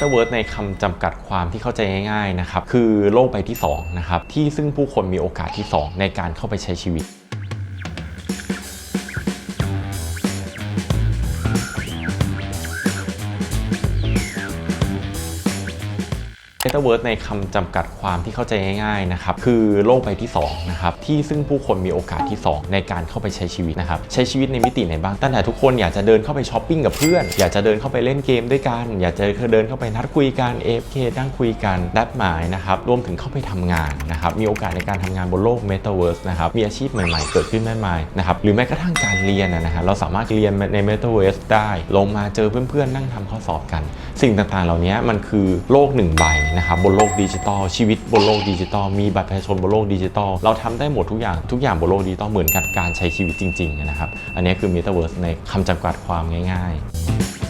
ถ้าเวิร์ดในคำจำกัดความที่เข้าใจง่ายๆนะครับคือโลกใบที่2นะครับที่ซึ่งผู้คนมีโอกาสที่ 2 ในการเข้าไปใช้ชีวิต เ e เวิร์สในคำจำกัดความที่เข้าใจง่ายๆนะครับคือโลกใบที่2นะครับที่ซึ่งผู้คนมีโอกาสที่ 2 ในการเข้าไปใช้ชีวิตนะครับใช้ชีวิตในมิติไหนบ้างตั้งแต่ทุกคนอยากจะเดินเข้าไปช้อปปิ้งกับเพื่อน อยากจะเดินเข้าไปเล่นเกมด้วยกัน อยากจะเดินเข้าไปนัดคุยกัน AFK นั่งคุยกันนัดหมายนะครับรวมถึงเข้าไปทำงานนะครับมีโอกาสในการทำงานบนโลก Metaverse นะครับมีอาชีพใหม่ๆ เกิดขึ้นมากมายนะครับหรือแม้กระทั่งการเรียนนะฮะเราสามารถเรียนใน Metaverse ได้ ลงมาเจอเพื่อนๆนั่งทำข้อสอบกัน สิ่งต่างๆ เหล่านี้มันคือโลกหนึ่งใบนะครับบนโลกดิจิตอลชีวิตบนโลกดิจิตอลมีบัตรประชาชนบนโลกดิจิตอลเราทำได้หมดทุกอย่างทุกอย่างบนโลกดิจิตอลเหมือนกับการใช้ชีวิตจริงๆนะครับอันนี้คือ m e t a เวิร์สในคำจำกัดความง่าย ๆ